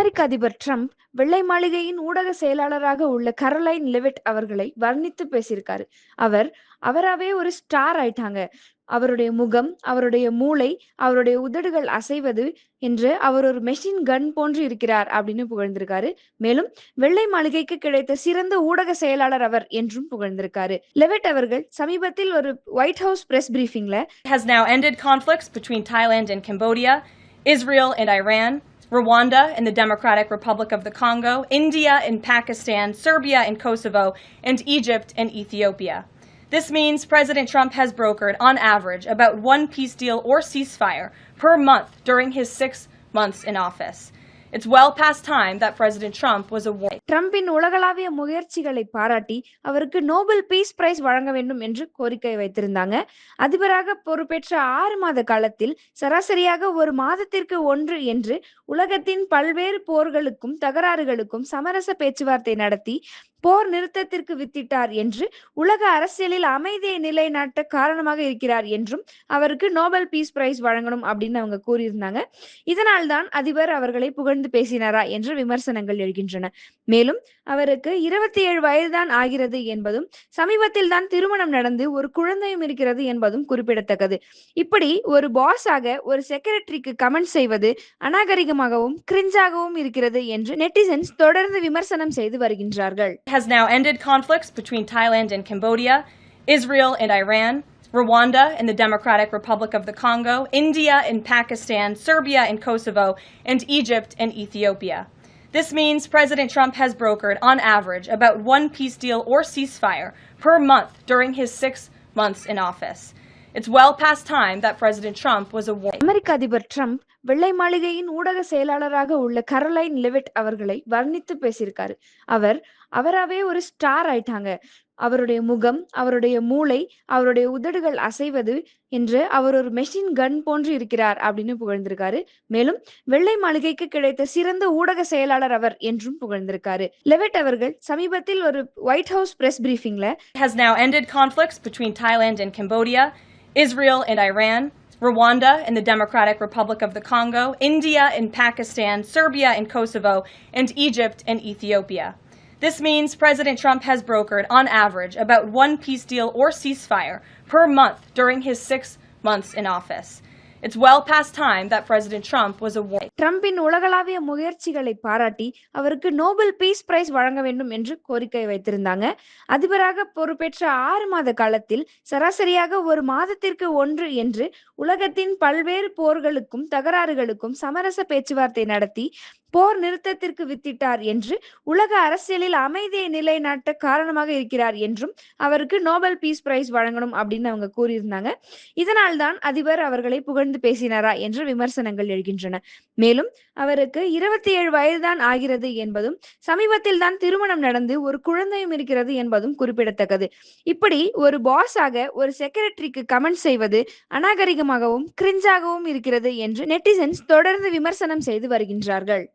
அமெரிக்க அதிபர் ட்ரம்ப் வெள்ளை மாளிகையின் ஊடக செயலாளராக உள்ள கரலைன் லெவிட் அவர்களை வர்ணித்து பேசியிருக்காரு. அவர் அவராவே ஒரு ஸ்டார் ஆயிட்டாங்க. அவருடைய முகம் அவருடைய மூளை அவருடைய உதடுகள் அசைவது என்று அவர் ஒரு மெஷின் கன் போன்று இருக்கிறார் அப்படின்னு புகழ்ந்திருக்காரு. மேலும் வெள்ளை மாளிகைக்கு கிடைத்த சிறந்த ஊடக செயலாளர் அவர் என்றும் புகழ்ந்திருக்காரு. லெவெட் அவர்கள் சமீபத்தில் ஒரு ஒயிட் ஹவுஸ் பிரஸ் பிரீஃபிங்ல has now ended conflicts between Thailand and Cambodia, Israel and Iran, Rwanda and the Democratic Republic of the Congo, India and Pakistan, Serbia and Kosovo, and Egypt and Ethiopia. This means President Trump has brokered, on average, about one peace deal or ceasefire per month during his six months in office. It's well past time that President Trump was awarded. ட்ரம்பின் உலகளாவிய முயற்சிகளை பாராட்டி அவருக்கு Nobel piece price வழங்க வேண்டும் என்று கோரிக்கை வைத்திருந்தாங்க அதிபராக பொறுப்பேற்ற ஆறு மாத காலத்தில் சராசரியாக ஒரு மாதத்திற்கு ஒன்று என்று உலகத்தின் பல்வேறு போர்களுக்கும் தகராறுகளுக்கும் சமரச பேச்சுவார்த்தை நடத்தி போர் நிறுத்தத்திற்கு வித்திட்டார் என்று உலக அரசியலில் அமைதியை நிலைநாட்ட காரணமாக இருக்கிறார் என்றும் அவருக்கு நோபல் பீஸ் பிரைஸ் வழங்கணும் அப்படின்னு அவங்க கூறியிருந்தாங்க. இதனால் தான் அதிபர் அவர்களை புகழ்ந்து பேசினாரா என்று விமர்சனங்கள் எழுகின்றன. மேலும் அவருக்கு இருபத்தி ஏழு வயதுதான் ஆகிறது என்பதும் சமீபத்தில் தான் திருமணம் நடந்து ஒரு குழந்தையும் இருக்கிறது என்பதும் குறிப்பிடத்தக்கது. இப்படி ஒரு பாஸாக ஒரு செக்ரட்டரிக்கு கமெண்ட் செய்வது அநாகரிகமாகவும் கிரிஞ்சாகவும் இருக்கிறது என்று நெட்டிசன்ஸ் தொடர்ந்து விமர்சனம் செய்து வருகின்றார்கள். has now ended conflicts between Thailand and Cambodia, Israel and Iran, Rwanda and the Democratic Republic of the Congo, India and Pakistan, Serbia and Kosovo, and Egypt and Ethiopia. This means President Trump has brokered, on average, about one peace deal or ceasefire per month during his six months in office. It's well past time that President Trump was awarded. America Trump வெள்ளை மாளிகையின் ஊடக செயலாளராக உள்ள கரலைன் livid அவர்களை வர்ணித்து பேசியிருக்காரு. அவர் அவராவே ஒரு star ஆயிட்டாங்க. அவருடைய முகம் அவருடைய மூளை அவருடைய உதடுகள் அசைவது என்று அவர் ஒரு மெஷின் கன் போன்று இருக்கிறார் அப்படின்னு புகழ்ந்திருக்காரு. மேலும் வெள்ளை மாளிகைக்கு கிடைத்த சிறந்த ஊடக செயலாளர் அவர் என்றும் புகழ்ந்திருக்காரு. லெவெட் அவர்கள் சமீபத்தில் ஒரு ஒயிட் ஹவுஸ் பிரஸ் பிரீஃபிங்ல has now ended conflicts between Thailand and Cambodia, Israel and Iran, Rwanda and the Democratic Republic of the Congo, India and Pakistan, Serbia and Kosovo, and Egypt and Ethiopia. This means President Trump has brokered, on average, about one peace deal or ceasefire per month during his six months in office. It's well past time that President Trump was awarded. ட்ரம்பின் உலகளாவிய முயற்சிகளை பாராட்டி அவருக்கு Nobel piece price வழங்க வேண்டும் என்று கோரிக்கை வைத்திருந்தாங்க அதிபராக பொறுப்பேற்ற ஆறு மாத காலத்தில் சராசரியாக ஒரு மாதத்திற்கு ஒன்று என்று உலகத்தின் பல்வேறு போர்களுக்கும் தகராறுகளுக்கும் சமரச பேச்சுவார்த்தை நடத்தி போர் நிறுத்தத்திற்கு வித்திட்டார் என்று உலக அரசியலில் அமைதியை நிலைநாட்ட காரணமாக இருக்கிறார் என்றும் அவருக்கு நோபல் பீஸ் பிரைஸ் வழங்கணும் அப்படின்னு அவங்க கூறியிருந்தாங்க. இதனால் தான் அதிபர் அவர்களை புகழ்ந்து பேசினாரா என்று விமர்சனங்கள் எழுகின்றன. மேலும் அவருக்கு இருபத்தி ஏழு வயதுதான் ஆகிறது என்பதும் சமீபத்தில் தான் திருமணம் நடந்து ஒரு குழந்தையும் இருக்கிறது என்பதும் குறிப்பிடத்தக்கது. இப்படி ஒரு பாஸாக ஒரு செக்ரட்டரிக்கு கமெண்ட் செய்வது அநாகரிகமாகவும் கிரிஞ்சாகவும் இருக்கிறது என்று நெட்டிசன்ஸ் தொடர்ந்து விமர்சனம் செய்து வருகின்றார்கள்.